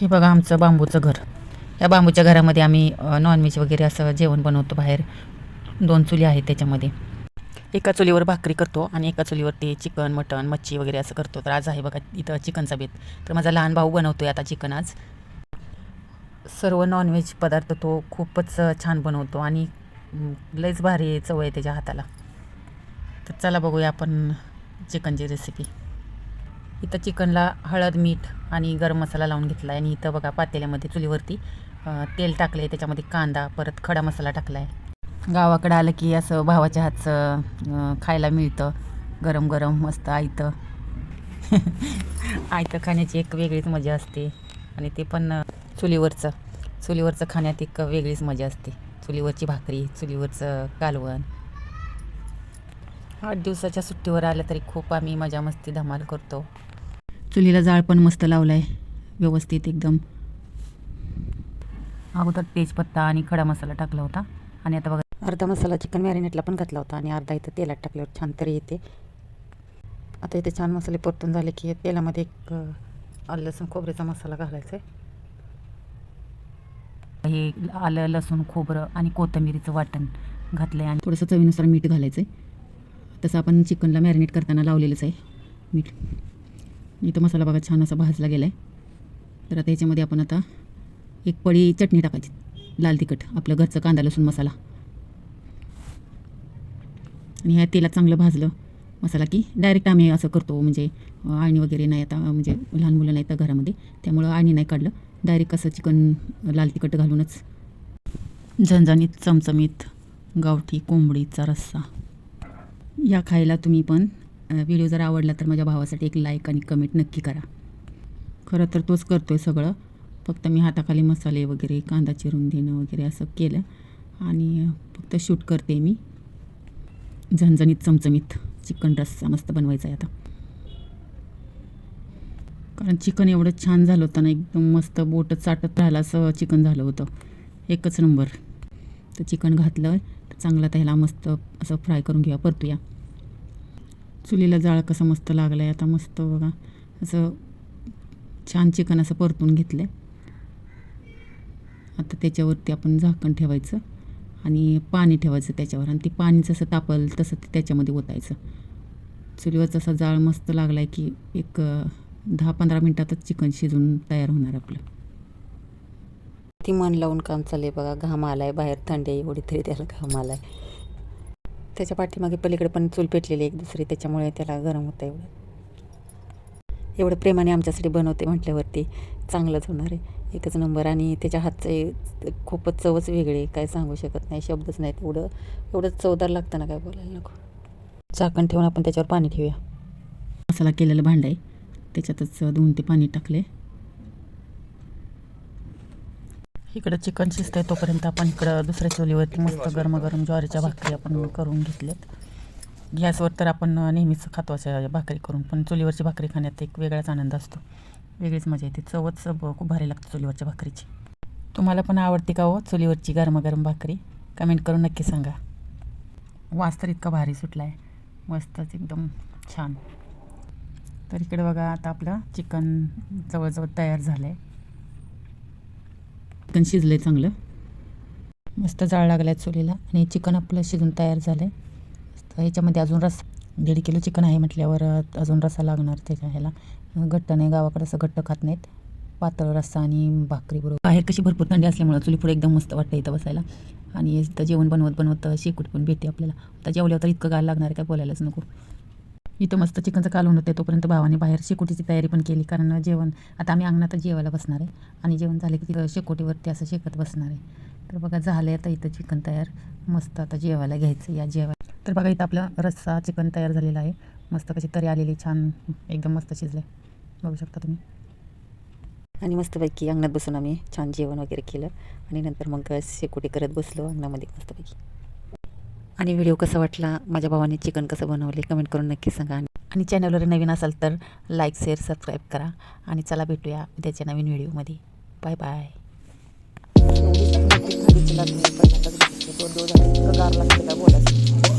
हे बघा आमचं बांबूचं घर. या बांबूच्या घरामध्ये आम्ही नॉनव्हेज वगैरे असं जेवण बनवतो बाहेर. दोन चुली आहेत त्याच्यामध्ये. एका चुलीवर भाकरी करतो आणि एका चुलीवरती चिकन मटन मच्छी वगैरे असं करतो. तर आज आहे बघा इथं चिकनचा बेत. तर माझा लहान भाऊ बनवतो आहे आता चिकन आज. सर्व नॉनव्हेज पदार्थ तो खूपच छान बनवतो आणि लयच भारी चव आहे त्याच्या हाताला. तर चला बघूया आपण चिकनची रेसिपी इथं चिकनला हळद मीठ आणि गरम मसाला लावून घेतला आहे आणि इथं बघा पातेल्यामध्ये चुलीवरती तेल टाकलं आहे त्याच्यामध्ये कांदा परत खडा मसाला टाकला आहे गावाकडं आलं की असं भावाच्या हातचं खायला मिळतं. गरम गरम मस्त आयतं. आयतं खाण्याची एक वेगळीच मजा असते. आणि ते पण चुलीवरचं. चुलीवरचं खाण्यात एक वेगळीच मजा असते. चुलीवरची भाकरी चुलीवरचं कालवण. आठ दिवसाच्या सुट्टीवर आलं तरी खूप आम्ही मजा मस्ती धमाल करतो. चुलीला जाळ पण मस्त लावला आहे व्यवस्थित एकदम. अगोदर तेजपत्ता आणि खडा मसाला टाकला होता. आणि आता बघा अर्धा मसाला चिकन मॅरिनेटला पण घातला होता आणि अर्धा इथं तेलात टाकल्यावर छान तरी येते. आता इथे छान मसाले परतून झाले की तेलामध्ये एक आलं लसूण खोबऱ्याचा मसाला घालायचा आहे. हे आलं लसूण खोबरं आणि कोथिंबिरीचं वाटण घातलं आहे आणि थोडंसं चवीनुसार मीठ घालायचं आहे तसं आपण चिकनला मॅरिनेट करताना लावलेलंच आहे. मीठ. इथं मसाला बघा छान असा भाजला गेला आहे तर आता याच्यामध्ये आपण आता एक पळी चटणी टाकायची. लाल तिखट आपलं घरचं कांदा लसूण मसाला. आणि ह्या तेलात चांगलं भाजलं. मसाला की डायरेक्ट आम्ही असं करतो म्हणजे आणी आळणी वगैरे नाही आता म्हणजे लहान मुलं नाही तर घरामध्ये. त्यामुळं आळणी नाही काढलं. डायरेक्ट असं चिकन लाल तिखट घालूनच. झणझणीत चमचमीत गावठी कोंबडीचा रस्सा. या खायला तुम्ही पण व्हिडिओ जर आवडला तर माझ्या भावासाठी एक लाईक आणि कमेंट नक्की करा. खरं तर तोच करतो आहे सगळं. फक्त मी हाताखाली मसाले वगैरे कांदा चिरून देणं वगैरे असं केलं. आणि फक्त शूट करते मी. झणझणीत चमचमीत चिकन रस्सा मस्त बनवायचा आहे आता. कारण चिकन एवढं छान झालं होतं ना एकदम मस्त बोट चाटत राहिलं असं चिकन झालं होतं. एकच नंबर तर चिकन घातलं. चांगला त्याला मस्त असं फ्राय करून घेऊया. परतूया. चुलीला जाळ कसं मस्त लागलं आहे आता मस्त बघा. असं छान चिकन असं परतून घेतलं आहे आता त्याच्यावरती आपण झाकण ठेवायचं आणि पाणी ठेवायचं त्याच्यावर. आणि ते पाणी जसं तापल तसं ते त्याच्यामध्ये ओतायचं. चुलीवरचा असा जाळ मस्त लागला आहे की एक दहा पंधरा मिनटातच चिकन शिजून तयार होणार आपलं. ती मन लावून काम चालले बघा. घाम आलाय बाहेर थंडी आहे एवढी तरी त्याला घाम आलाय. त्याच्या पाठीमागे पलीकडे पण चूल पेटलेली एक दुसरी त्याच्यामुळे त्याला गरम होतं एवढं. एवढं प्रेमाने आमच्यासाठी बनवते म्हटल्यावरती चांगलंच होणार आहे. एकच नंबर आणि त्याच्या हातचं खूपच चवच वेगळी आहे काय सांगू शकत नाही शब्दच नाहीत एवढं. एवढं चवदार लागतं ना काय बोलायला नको. झाकण ठेवून आपण त्याच्यावर पाणी ठेवूया. मसाला केलेलं भांडं आहे त्याच्यातच दोन ते पाणी टाकले इकडं चिकन शिजतंय तोपर्यंत आपण इकडं दुसऱ्या चुलीवरती मस्त गरम गरम ज्वारीच्या भाकरी आपण करून घेतल्यात. गॅसवर तर आपण नेहमीच खातो अशा भाकरी करून पण चुलीवरची भाकरी खाण्यात एक वेगळाच आनंद असतो. वेगळीच मजा येते. चवच खूप भारी लागते चुलीवरच्या भाकरीची. तुम्हाला पण आवडते का हो चुलीवरची गरमागरम भाकरी? कमेंट करून नक्की सांगा. वास तर इतका भारी सुटला आहे मस्तच एकदम छान. तर इकडे बघा आता आपलं चिकन जवळजवळ तयार झालं आहे चिकन शिजलं आहे चांगलं. मस्त जाळ लागला आहे चुलीला आणि चिकन आपलं शिजून तयार झालं आहे तर ह्याच्यामध्ये अजून रस दीड किलो चिकन आहे म्हटल्यावर अजून रस्सा लागणार त्याच्या ह्याला. घट्ट नाही गावाकडे असं घट्ट खात नाहीत. पातळ रस्सा आणि भाकरी बरोबर. बाहेर कशी भरपूर थंडी असल्यामुळं चुली पुढे एकदम मस्त वाटतं इथं बसायला. आणि इथं जेवण बनवत बनवत शेकूट पण भेटते आपल्याला. आता जेवल्यावर तर इतकं गाल लागणार आहे काय बोलायलाच नको. इथं मस्त चिकनचं कालवण होते. तोपर्यंत भावाने बाहेर शेकोटीची तयारी पण केली. कारण जेवण आता आम्ही अंगणातच जेवायला बसणार आहे. आणि जेवण झालं की तिथं शेकोटीवरती असं शेकत बसणार आहे. तर बघा झालं आहे आता इथं चिकन तयार. मस्त आता जेवायला घ्यायचं या जेवायला तर बघा इथं आपलं रस्सा चिकन तयार झालेलं आहे. मस्त कशी तरी आलेली छान एकदम मस्त शिजले बघू शकता तुम्ही. आणि मस्तपैकी अंगणात बसून आम्ही छान जेवण वगैरे केलं. आणि नंतर मग शेकोटी करत बसलो अंगणामध्ये मस्तपैकी. आणि व्हिडिओ कसा वाटला? माझ्या भावाने चिकन कसं बनवले? कमेंट करून नक्की सांगा. आणि चॅनलवर नवीन असाल तर लाईक शेअर सबस्क्राईब करा. आणि चला भेटूया उद्याच्या नवीन व्हिडिओमध्ये. Bye bye. बोलायचं.